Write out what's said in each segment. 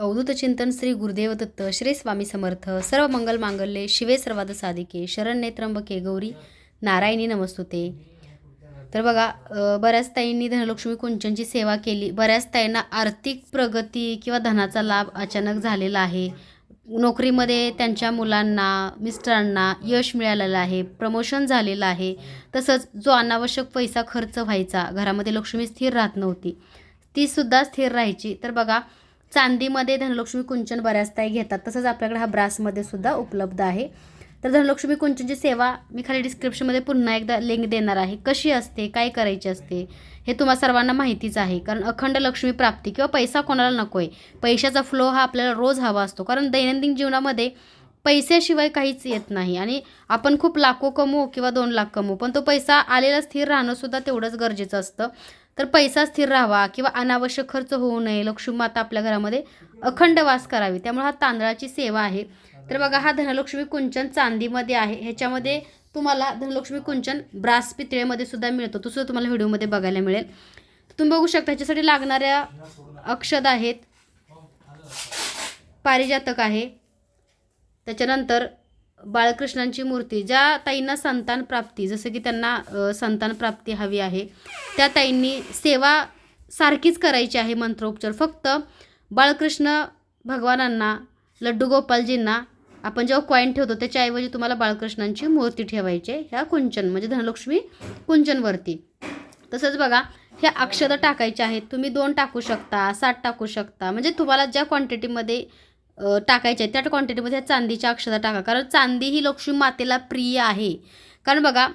अवधूत चिंतन श्री गुरुदेव दत्त श्री स्वामी समर्थ सर्व मंगल मांगल्ये शिवे सर्वाद साधिके शरण नेत्रंबके गौरी नारायणी नमस्तुते. तर बघा बऱ्याच ताईंनी धनलक्ष्मी कुंचनची सेवा केली. बऱ्याच ताईंना आर्थिक प्रगती किंवा धनाचा लाभ अचानक झालेला आहे. नोकरीमध्ये त्यांच्या मुलांना मिस्टरांना यश मिळालेलं आहे प्रमोशन झालेलं आहे. तसंच जो अनावश्यक पैसा खर्च व्हायचा घरामध्ये लक्ष्मी स्थिर राहत नव्हती तीसुद्धा स्थिर राहायची. तर बघा चांदीमध्ये धनलक्ष्मी कुंचन बऱ्याच ताई घेतात. तसंच आपल्याकडे हा ब्रासमध्ये सुद्धा उपलब्ध आहे. तर धनलक्ष्मी कुंचनची सेवा मी खाली डिस्क्रिप्शनमध्ये पुन्हा एकदा लिंक देणार आहे. कशी असते? काय करायची असते? हे तुम्हा सर्वांना माहितीच आहे. कारण अखंड लक्ष्मी प्राप्ती किंवा पैसा कोणाला नको आहे पैशाचा फ्लो हा आपल्याला रोज हवा असतो. कारण दैनंदिन जीवनामध्ये पैशाशिवाय काहीच येत नाही. आणि आपण खूप लाखो कमवू किंवा दोन लाख कमवू पण तो पैसा आलेला स्थिर राहणंसुद्धा तेवढंच गरजेचं असतं. तर पैसा स्थिर राहावा किंवा अनावश्यक खर्च होऊ नये लक्ष्मी माता आपल्या घरामध्ये अखंड वास करावी. त्यामुळे हा तांदळाची सेवा आहे. तर बघा हा धनलक्ष्मी कुंचन चांदीमध्ये आहे. ह्याच्यामध्ये तुम्हाला धनलक्ष्मी कुंचन ब्रास पितळेमध्ये सुद्धा मिळतो. तो सुद्धा तुम्हाला व्हिडिओमध्ये बघायला मिळेल. तुम्ही बघू शकता ह्याच्यासाठी लागणाऱ्या अक्षद आहेत. पारिजातक आहे. त्याच्यानंतर बाळकृष्णांची मूर्ती ज्या ताईंना संतान प्राप्ती जसं की त्यांना संतान प्राप्ती हवी आहे त्या ताईंनी सेवा सारखीच करायची आहे मंत्रोपचार. फक्त बाळकृष्ण भगवानांना लड्डू गोपालजींना आपण जेव्हा कॉईन ठेवतो त्याच्याऐवजी तुम्हाला बाळकृष्णांची मूर्ती ठेवायची आहे ह्या कुंचन म्हणजे धनलक्ष्मी कुंचनवरती. तसंच बघा ह्या अक्षरं टाकायच्या आहेत तुम्ही दोन टाकू शकता सात टाकू शकता म्हणजे तुम्हाला ज्या क्वांटिटीमध्ये टाकायच्या आहेत. त्या क्वांटिटीमध्ये चांदीच्या अक्षता टाका. कारण चांदी ही लक्ष्मी मातेला प्रिय आहे. कारण बघा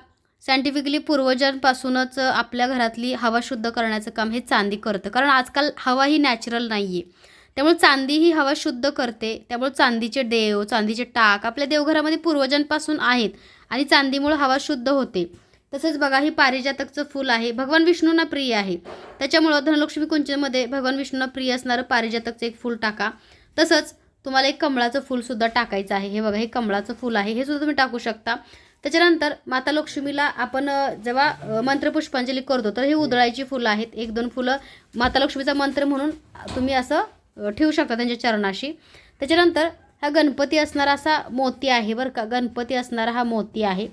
सायंटिफिकली पूर्वजांपासूनच आपल्या घरातली हवा शुद्ध करण्याचं काम हे चांदी करतं. कारण आजकाल हवा ही नॅचरल नाही आहे त्यामुळे चांदी ही हवा शुद्ध करते. त्यामुळे चांदीचे देव चांदीचे टाक आपल्या देवघरामध्ये पूर्वजांपासून आहेत आणि चांदीमुळे हवा शुद्ध होते. तसंच बघा हे पारिजातकचं फूल आहे. भगवान विष्णूंना प्रिय आहे. त्याच्यामुळं धनलक्ष्मी कुंचनमध्ये भगवान विष्णूंना प्रिय असणारं पारिजातकचं एक फूल टाका. तसंच तुम्हाला एक कमळाचं फूलसुद्धा टाकायचं आहे. हे बघा हे कमळाचं फूल आहे. हे सुद्धा तुम्ही टाकू शकता. त्याच्यानंतर माता लक्ष्मीला आपण जेव्हा मंत्रपुष्पांजली करतो तर हे उधळायची फुलं आहेत. एक दोन फुलं माता लक्ष्मीचा मंत्र म्हणून तुम्ही असं ठेवू शकता त्यांच्या चरणाशी. त्याच्यानंतर हा गणपती असणारा असा मोती आहे बरं का. गणपती असणारा हा मोती आहे.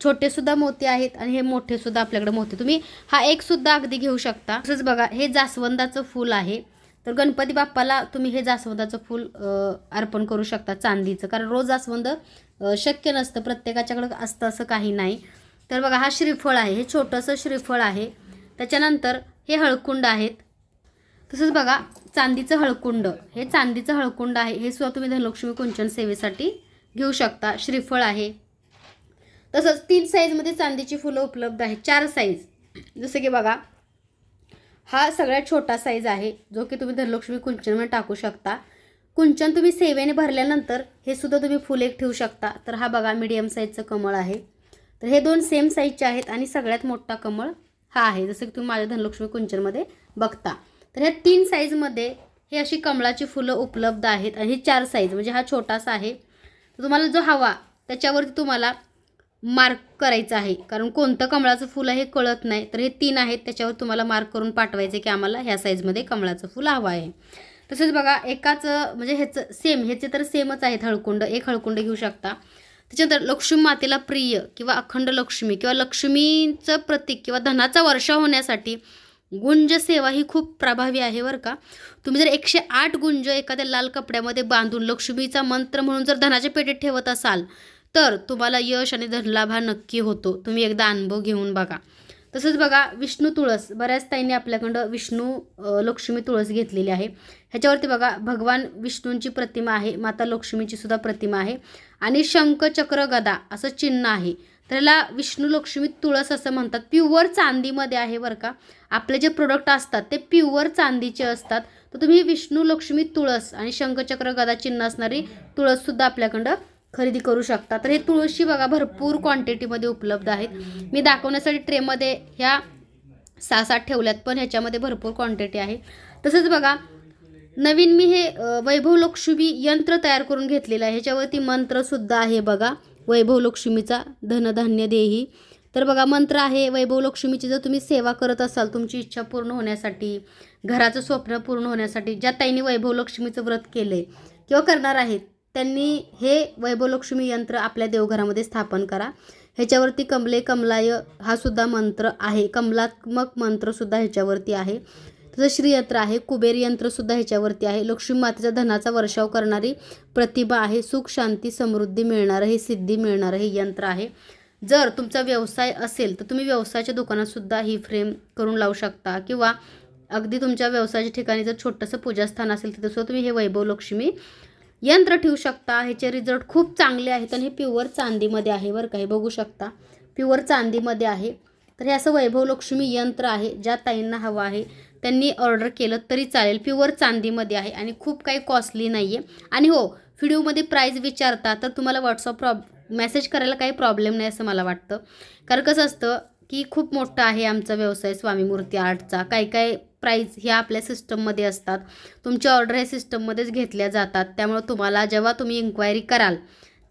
छोटेसुद्धा मोती आहेत आणि हे मोठेसुद्धा आपल्याकडे मोती तुम्ही हा एकसुद्धा अगदी घेऊ शकता. तसंच बघा हे जास्वंदाचं फूल आहे. तर गणपती बाप्पाला तुम्ही हे जास्वंदाचं फूल अर्पण करू शकता चांदीचं. कारण रोज जास्वंद शक्य नसतं प्रत्येकाच्याकडं असतं असं काही नाही. तर बघा हा श्रीफळ आहे. हे छोटंसं श्रीफळ आहे. त्याच्यानंतर हे हळकुंड आहेत. तसंच बघा चांदीचं हळकुंड. हे चांदीचं हळकुंड आहे. हे सुद्धा तुम्ही धनलक्ष्मी कुंचन सेवेसाठी घेऊ शकता. श्रीफळ आहे. तसंच तीन साईजमध्ये चांदीची फुलं उपलब्ध आहेत. चार साईज जसं की बघा हा सगळ्यात छोटा साईज आहे जो की तुम्ही धनलक्ष्मी कुंचनमध्ये टाकू शकता. कुंचन तुम्ही सेवेने भरल्यानंतर हे सुद्धा तुम्ही फुल एक ठेवू शकता. तर हा बघा मीडियम साईजचं कमळ आहे. तर हे दोन सेम साईजचे आहेत आणि सगळ्यात मोठा कमळ हा आहे जसं की तुम्ही माझ्या धनलक्ष्मी कुंचनमध्ये बघता. तर ह्या तीन साईजमध्ये हे अशी कमळाची फुलं उपलब्ध आहेत आणि हे चार साईज म्हणजे हा छोटासा आहे. तर तुम्हाला जो हवा त्याच्यावरती तुम्हाला मार्क करायचं आहे. कारण कोणतं कमळाचं फुल आहे हे कळत नाही. तर हे तीन आहेत त्याच्यावर तुम्हाला मार्क करून पाठवायचं आहे की आम्हाला ह्या साईजमध्ये कमळाचं फुल हवं आहे. तसेच बघा एकाच म्हणजे ह्याचं सेम ह्याचे तर सेमच आहेत हळकुंड. एक हळकुंड घेऊ शकता. त्याच्यानंतर लक्ष्मी मातेला प्रिय किंवा अखंड लक्ष्मी किंवा लक्ष्मीचं प्रतीक किंवा धनाचा वर्षा होण्यासाठी गुंज सेवा ही खूप प्रभावी आहे बरं का. तुम्ही जर एकशे आठ गुंज एखाद्या लाल कपड्यामध्ये बांधून लक्ष्मीचा मंत्र म्हणून जर धनाच्या पेटीत ठेवत असाल तर तुम्हाला यश आणि धनलाभ हा नक्की होतो. तुम्ही एकदा अनुभव घेऊन बघा. तसंच बघा विष्णू तुळस. बऱ्याच ताईंनी आपल्याकडं विष्णू लक्ष्मी तुळस घेतलेली आहे. ह्याच्यावरती बघा भगवान विष्णूंची प्रतिमा आहे माता लक्ष्मीची सुद्धा प्रतिमा आहे आणि शंख चक्र गदा असं चिन्ह आहे. तर ह्याला विष्णू लक्ष्मी तुळस असं म्हणतात. प्युअर चांदीमध्ये आहे बरं का. आपले जे प्रोडक्ट असतात ते प्युअर चांदीचे असतात. तर तुम्ही विष्णू लक्ष्मी तुळस आणि शंखचक्र गदा चिन्ह असणारी तुळससुद्धा आपल्याकडं खरेदी करू शकता. तर हे तुळशी बघा भरपूर क्वांटिटीमध्ये उपलब्ध आहेत. मी दाखवण्यासाठी ट्रेमध्ये ह्या सहा सात ठेवल्यात पण ह्याच्यामध्ये भरपूर क्वांटिटी आहे. तसंच बघा नवीन मी हे वैभव लक्ष्मी यंत्र तयार करून घेतलेलं आहे. ह्याच्यावरती मंत्रसुद्धा आहे बघा वैभव लक्ष्मीचा धनधान्य देही. तर बघा मंत्र आहे वैभव लक्ष्मीची जर तुम्ही सेवा करत असाल तुमची इच्छा पूर्ण होण्यासाठी घराचं स्वप्न पूर्ण होण्यासाठी ज्या ताईंनी वैभव लक्ष्मीचं व्रत केलं आहे किंवा करणार आहेत त्यांनी हे वैभवलक्ष्मी यंत्र आपल्या देवघरामध्ये स्थापन करा. ह्याच्यावरती कमले कमलाय हा सुद्धा मंत्र आहे. कमलात्मक मंत्रसुद्धा ह्याच्यावरती आहे. तसं श्रीयंत्र आहे. कुबेर यंत्रसुद्धा ह्याच्यावरती आहे. लक्ष्मी मातेचा धनाचा वर्षाव करणारी प्रतिभा आहे. सुख शांती समृद्धी मिळणारं हे सिद्धी मिळणारं हे यंत्र आहे. जर तुमचा व्यवसाय असेल तर तुम्ही व्यवसायाच्या दुकानातसुद्धा ही फ्रेम करून लावू शकता. किंवा अगदी तुमच्या व्यवसायाच्या ठिकाणी जर छोटंसं पूजास्थान असेल तर सुद्धा तुम्ही हे वैभव लक्ष्मी यंत्र ठेवू शकता. ह्याचे रिझल्ट खूप चांगले आहेत आणि हे प्युअर चांदीमध्ये आहे बरं का. हे बघू शकता. प्युअर चांदीमध्ये आहे. तर हे असं वैभव लक्ष्मी यंत्र आहे ज्या ताईंना हवं आहे. त्यांनी ऑर्डर केलं तरी चालेल. प्युअर चांदीमध्ये आहे आणि खूप काही कॉस्टली नाही आहे आणि हो व्हिडिओमध्ये प्राईज विचारता तर तुम्हाला व्हॉट्सअप प्रॉब मेसेज करायला काही प्रॉब्लेम नाही असं मला वाटतं. कारण कसं असतं की खूप मोठा आहे आमचा व्यवसाय स्वामी मूर्ती आर्टचा. काही काही प्राईज ह्या आपल्या सिस्टममध्ये असतात. तुमच्या ऑर्डर ह्या सिस्टममध्येच घेतल्या जातात. त्यामुळे तुम्हाला जेव्हा तुम्ही इन्क्वायरी कराल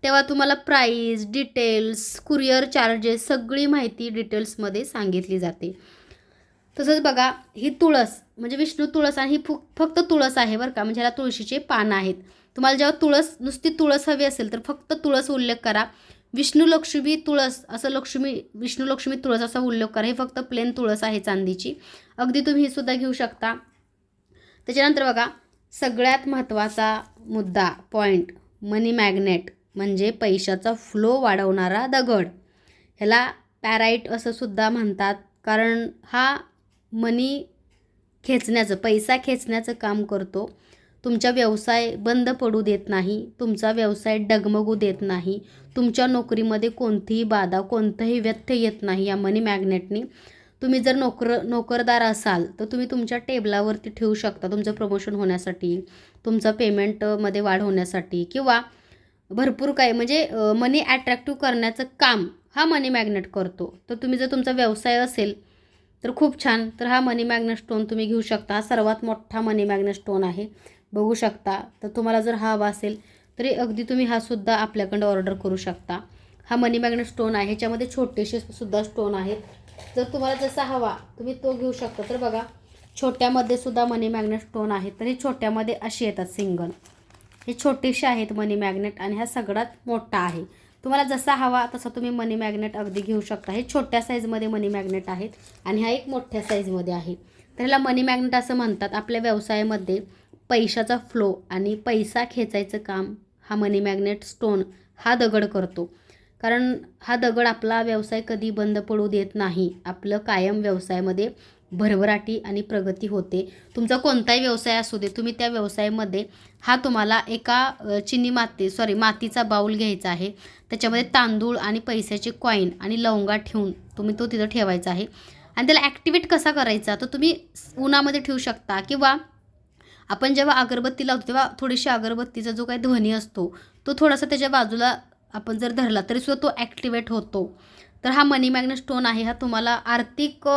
तेव्हा तुम्हाला प्राईज डिटेल्स कुरिअर चार्जेस सगळी माहिती डिटेल्समध्ये सांगितली जाते. तसंच बघा ही तुळस म्हणजे विष्णू तुळस आणि ही फु फक्त तुळस आहे बरं का म्हणजे ह्याला तुळशीचे पानं आहेत. तुम्हाला जेव्हा तुळस नुसती तुळस हवी असेल तर फक्त तुळस उल्लेख करा. विष्णू लक्ष्मी तुळस असं लक्ष्मी विष्णू लक्ष्मी तुळस असा उल्लेख करा. हे फक्त प्लेन तुळस आहे चांदीची. अगदी तुम्ही हे सुद्धा घेऊ शकता. त्याच्यानंतर बघा सगळ्यात महत्त्वाचा मुद्दा पॉईंट मनी मॅग्नेट म्हणजे पैशाचा फ्लो वाढवणारा दगड. ह्याला पॅराईट असं सुद्धा म्हणतात कारण हा मनी खेचण्याचं पैसा खेचण्याचं काम करतो. तुमचा व्यवसाय बंद पडू देत नाही तुमचा व्यवसाय डगमगू देत नाही तुमच्या नोकरीमध्ये कोणतीही बाधा कोणतंही व्यत्यय येत नाही या मनी मॅग्नेटनी तुम्ही जर नोकर नोकरदार असाल तर तुम्ही तुमच्या टेबलावरती ठेवू शकता तुमचं प्रमोशन होण्यासाठी तुमचं पेमेंटमध्ये वाढ होण्यासाठी किंवा भरपूर काय म्हणजे मनी ॲट्रॅक्टिव्ह करण्याचं काम हा मनी मॅग्नेट करतो. तर तुम्ही जर तुमचा व्यवसाय असेल तर खूप छान. तर हा मनी मॅग्नेट स्टोन तुम्ही घेऊ शकता. हा सर्वात मोठा मनी मॅग्नेट स्टोन आहे. बघू शकता. तर तुम्हाला जर हा हवा असेल तरी अगदी तुम्ही हा सुद्धा आपल्याकडं ऑर्डर करू शकता. हा मनी मॅग्नेट स्टोन आहे. ह्याच्यामध्ये छोटेसे सुद्धा स्टोन आहेत. जर तुम्हाला जसा हवा तुम्ही तो घेऊ शकता. तर बघा छोट्यामध्ये सुद्धा मनी मॅग्नेट स्टोन आहेत तर हे छोट्यामध्ये असे येतात सिंगल हे छोटेसे आहेत मनी मॅग्नेट आणि हा सगळ्यात मोठा आहे. तुम्हाला जसा हवा तसा तुम्ही मनी मॅग्नेट अगदी घेऊ शकता. हे छोट्या साईजमध्ये मनी मॅग्नेट आहेत आणि हा एक मोठ्या साईजमध्ये आहे. तर ह्याला मनी मॅग्नेट असं म्हणतात. आपल्या व्यवसायामध्ये पैशाचा फ्लो आणि पैसा खेचायचं काम हा मनी मॅग्नेट स्टोन हा दगड करतो. कारण हा दगड आपला व्यवसाय कधी बंद पडू देत नाही. आपलं कायम व्यवसायामध्ये भरभराटी आणि प्रगती होते. तुमचा कोणताही व्यवसाय असू दे तुम्ही त्या व्यवसायामध्ये हा तुम्हाला एका चिनी माती सॉरी मातीचा बाऊल घ्यायचा आहे. त्याच्यामध्ये तांदूळ आणि पैशाचे कॉईन आणि लवंगा ठेवून तुम्ही तो तिथं ठेवायचा आहे. आणि त्याला ॲक्टिवेट कसा करायचा? तर तुम्ही उन्हामध्ये ठेवू शकता. किंवा आपण जेव्हा अगरबत्ती लावतो तेव्हा थोडीशी अगरबत्तीचा जो काही ध्वनी असतो तो थोडासा त्याच्या बाजूला आपण जर धरला तरीसुद्धा तो ॲक्टिवेट होतो. तर हा मनी मॅग्नेट स्टोन आहे. हा तुम्हाला आर्थिक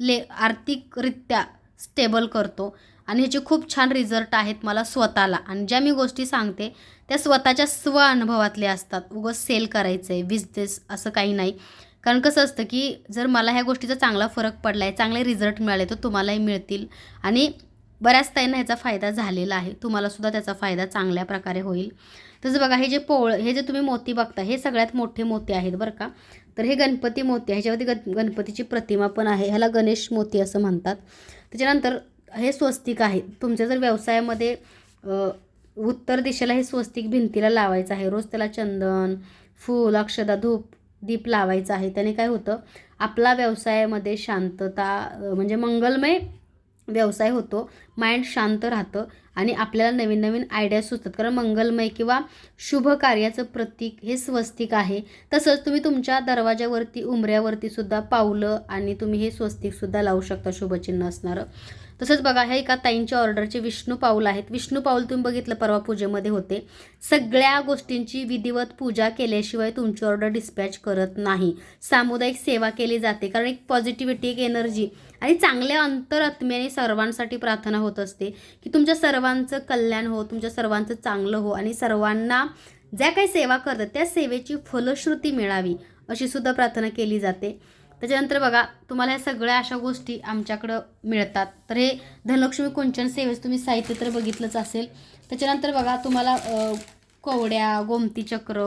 ले आर्थिकरित्या स्टेबल करतो. आणि ह्याचे खूप छान रिझल्ट आहेत मला स्वतःला. आणि ज्या मी गोष्टी सांगते त्या स्वतःच्या स्व अनुभवातल्या असतात. उगं सेल करायचं आहे बिझनेस असं काही नाही. कारण कसं असतं की जर मला ह्या गोष्टीचा चांगला फरक पडला आहे चांगले रिझल्ट मिळाले तर तुम्हालाही मिळतील. आणि बऱ्याच ताईंना ह्याचा फायदा झालेला आहे. तुम्हालासुद्धा त्याचा फायदा चांगल्या प्रकारे होईल. तसं बघा हे जे पोळ हे जे तुम्ही मोती बघता हे सगळ्यात मोठे मोती आहेत बरं का. तर हे गणपती मोती आहे ह्याच्यावरती गण गणपतीची प्रतिमा पण आहे. ह्याला गणेश मोती असं म्हणतात. त्याच्यानंतर हे स्वस्तिक आहे तुमच्या जर व्यवसायामध्ये उत्तर दिशेला हे स्वस्तिक भिंतीला लावायचं आहे. रोज त्याला चंदन फूल अक्षदा धूप दीप लावायचा आहे. त्याने काय होतं आपला व्यवसायामध्ये शांतता म्हणजे मंगलमय व्यवसाय होतो. माइंड शांत राहतं. आणि आपल्याला नवीन नवीन आयडिया सुचतात. कारण मंगलमय किंवा शुभ कार्याचं प्रतीक हे स्वस्तिक आहे. तसंच तुम्ही तुमच्या दरवाजावरती उमऱ्यावरती सुद्धा पावलं आणि तुम्ही हे स्वस्तिकसुद्धा लावू शकता शुभचिन्ह असणारं. तसंच बघा हे एका ताईंच्या ऑर्डरचे विष्णू पाऊल आहेत. विष्णू पाऊल तुम्ही बघितलं परवा पूजेमध्ये होते. सगळ्या गोष्टींची विधिवत पूजा केल्याशिवाय तुमची ऑर्डर डिस्पॅच करत नाही. सामुदायिक सेवा केली जाते. कारण एक पॉझिटिव्हिटी एक एनर्जी आणि चांगल्या अंतरात्म्याने सर्वांसाठी प्रार्थना होत असते की तुमच्या सर्वांचं कल्याण हो तुमच्या सर्वांचं चांगलं हो आणि सर्वांना ज्या काही सेवा करतात त्या सेवेची फलश्रुती मिळावी अशी सुद्धा प्रार्थना केली जाते. त्याच्यानंतर बघा तुम्हाला या सगळ्या अशा गोष्टी आमच्याकडं मिळतात. तर हे धनलक्ष्मी कुंचन सेवेस तुम्ही साहित्य तर बघितलंच असेल. त्याच्यानंतर बघा तुम्हाला कोवड्या गोमती चक्र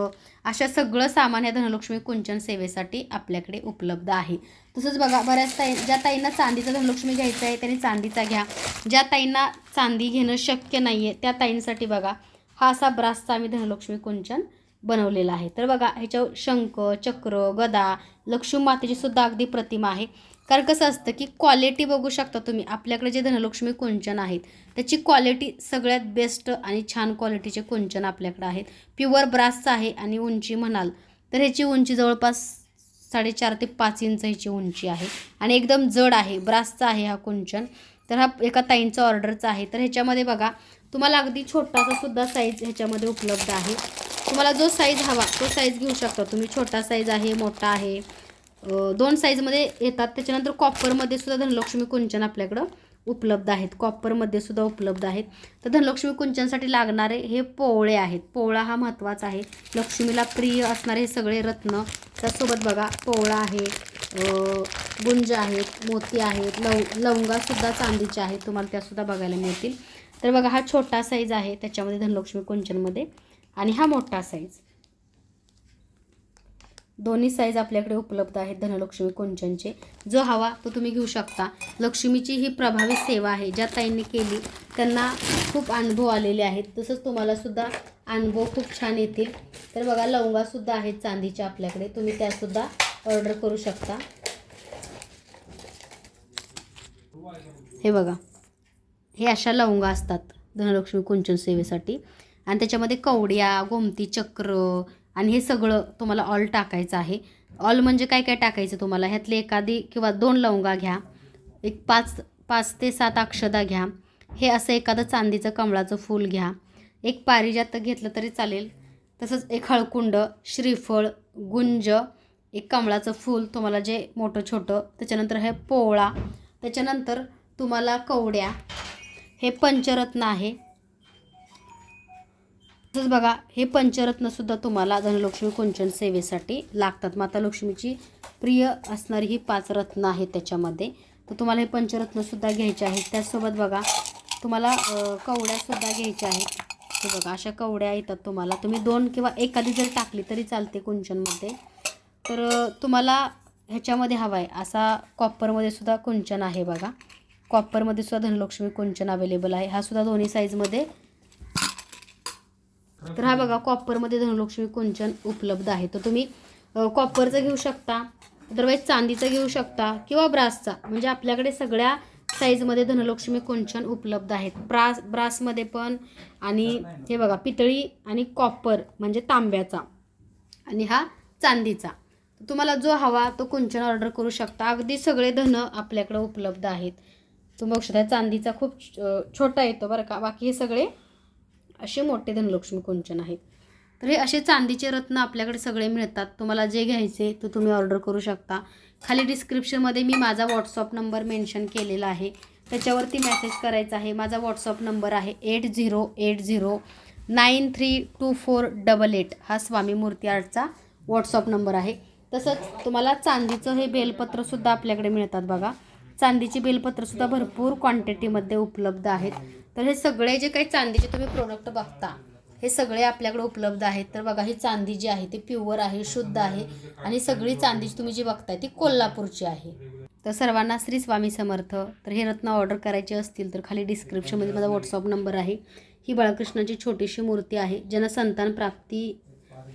अशा सगळं सामान या धनलक्ष्मी कुंचन सेवेसाठी आपल्याकडे उपलब्ध आहे. तसंच बघा बऱ्याच ताई ज्या ताईंना चांदीचा धनलक्ष्मी घ्यायचा आहे त्यांनी चांदीचा घ्या. ज्या ताईंना चांदी घेणं शक्य नाही आहे त्या ताईंसाठी बघा हा असा ब्रासचा आम्ही धनलक्ष्मी कुंचन बनवलेला आहे. तर बघा ह्याच्यावर शंख चक्र गदा लक्ष्मी मातेची सुद्धा अगदी प्रतिमा आहे. कारण कसं असतं की क्वालिटी बघू शकता तुम्ही. आपल्याकडे जे धनलक्ष्मी कुंचन आहेत त्याची क्वालिटी सगळ्यात बेस्ट आणि छान क्वालिटीचे कुंचन आपल्याकडे आहेत. प्युअर ब्रासचं आहे आणि उंची म्हणाल तर ह्याची उंची जवळपास साडेचार ते पाच इंच ह्याची उंची आहे. आणि एकदम जड आहे ब्रासचा आहे हा कुंचन. तर हा एका ताईंचा ऑर्डरचा आहे. तर ह्याच्यामध्ये बघा तुम्हाला अगदी छोटासा सुद्धा साईज ह्याच्यामध्ये उपलब्ध आहे. तुम्हाला जो साईज हवा तो साईज घेऊ शकता तुम्ही. छोटा साईज आहे मोठा आहे. दोन साईजमध्ये येतात. त्याच्यानंतर कॉपरमध्ये सुद्धा धनलक्ष्मी कुंचन आपल्याकडं उपलब्ध आहेत. कॉपरमध्ये सुद्धा उपलब्ध आहेत. तर धनलक्ष्मी कुंचनसाठी लागणारे हे पोवळे आहेत. पोवळा हा महत्त्वाचा आहे. लक्ष्मीला प्रिय असणारे हे सगळे रत्न. त्यासोबत बघा पोवळा आहे गुंज आहेत मोती आहेत लव लवंगासुद्धा चांदीचे आहेत. तुम्हाला त्यासुद्धा बघायला मिळतील. तर बघा हा छोटा साईज आहे त्याच्यामध्ये धनलक्ष्मी कुंचनमध्ये. आणि हा मोठा साईज दोन्ही साईज आपल्याकडे उपलब्ध आहेत धनलक्ष्मी कुंचनचे. जो हवा तो तुम्ही घेऊ शकता. लक्ष्मीची ही प्रभावी सेवा आहे ज्या ताईंनी केली त्यांना खूप अनुभव आलेले आहेत. तसंच तुम्हालासुद्धा अनुभव खूप छान येतील. तर बघा लवंगासुद्धा आहेत चांदीच्या आपल्याकडे. तुम्ही त्यासुद्धा ऑर्डर करू शकता. हे बघा हे अशा लवंगा असतात धनलक्ष्मी कुंचन सेवेसाठी. आणि त्याच्यामध्ये कवड्या गोमती चक्र आणि हे सगळं तुम्हाला ऑल टाकायचं आहे. ऑल म्हणजे काय काय टाकायचं तुम्हाला? ह्यातली एखादी किंवा दोन लवंगा घ्या. एक पाच पाच ते सात अक्षदा घ्या. हे असं एखादं चांदीचं कमळाचं फूल घ्या. एक पारिजात घेतलं तरी चालेल. तसंच एक हळकुंड श्रीफळ गुंज एक कमळाचं फूल तुम्हाला जे मोठं छोटं त्याच्यानंतर हे पोवळा त्याच्यानंतर तुम्हाला कवड्या. हे पंचरत्न आहे. तसंच बघा हे पंचरत्नसुद्धा तुम्हाला धनलक्ष्मी कुंचन सेवेसाठी लागतात. माता लक्ष्मीची प्रिय असणारी ही पाच रत्न आहेत त्याच्यामध्ये. तर तुम्हाला हे पंचरत्नसुद्धा घ्यायचे आहेत. त्याचसोबत बघा तुम्हाला कवड्यासुद्धा घ्यायच्या आहेत. हे बघा अशा कवड्या येतात तुम्हाला. तुम्ही दोन किंवा एखादी जर टाकली तरी चालते कुंचनमध्ये. तर तुम्हाला ह्याच्यामध्ये हवा आहे असा कॉपरमध्ये सुद्धा कुंचन आहे बघा. कॉपरमध्ये सुद्धा धनलक्ष्मी कुंचन अवेलेबल आहे. हा सुद्धा दोन्ही साईजमध्ये तर हा बघा कॉपरमध्ये धनलक्ष्मी कुंचन उपलब्ध आहे. तर तुम्ही कॉपरचं घेऊ शकता अदरवाईज चांदीचं घेऊ शकता किंवा ब्रासचा म्हणजे आपल्याकडे सगळ्या साईजमध्ये धनलक्ष्मी कुंचन उपलब्ध आहेत. ब्रास ब्रासमध्ये पण आणि हे बघा पितळी आणि कॉपर म्हणजे तांब्याचा आणि हा चांदीचा. तुम्हाला जो हवा तो कुंचन ऑर्डर करू शकता. अगदी सगळे धन आपल्याकडे उपलब्ध आहेत. तुम्ही बघू शकता चांदीचा खूप छोटा येतो बरं का. बाकी हे सगळे असे मोठे धनलक्ष्मी कुंचन आहेत. तर हे असे चांदीचे रत्न आपल्याकडे सगळे मिळतात. तुम्हाला जे घ्यायचे ते तुम्ही ऑर्डर करू शकता. खाली डिस्क्रिप्शनमध्ये मी माझा व्हॉट्सअप नंबर मेन्शन केलेला आहे. त्याच्यावरती मेसेज करायचा आहे. माझा व्हॉट्सअप नंबर आहे eight zero eight zero nine three two four double eight हा स्वामी मूर्ती आर्टचा व्हॉट्सअप नंबर आहे. तसंच तुम्हाला चांदीचं हे बेलपत्रसुद्धा आपल्याकडे मिळतात बघा. चांदीची बेलपत्रसुद्धा भरपूर क्वांटिटीमध्ये उपलब्ध आहेत. तर हे सगळे जे काही चांदीचे तुम्ही प्रोडक्ट बघता हे सगळे आपल्याकडे उपलब्ध आहेत. तर बघा ही चांदी जी आहे ती प्युअर आहे शुद्ध आहे. आणि सगळी चांदीची तुम्ही जी बघताय ती कोल्हापूरची आहे. तर सर्वांना श्री स्वामी समर्थ. तर हे रत्न ऑर्डर करायचे असतील तर खाली डिस्क्रिप्शनमध्ये माझा व्हॉट्सअप नंबर आहे. ही बाळकृष्णाची छोटीशी मूर्ती आहे. ज्यांना संतान प्राप्ती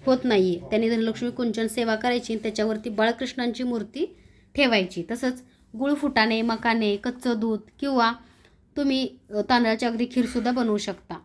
होत नाही आहे त्यांनी धनलक्ष्मी कुंचन सेवा करायची आणि त्याच्यावरती बाळकृष्णांची मूर्ती ठेवायची. तसंच गुळ फुटाणे मकाने कच्चं दूध किंवा तुम्ही तांदळाची अगदी खीरसुद्धा बनवू शकता.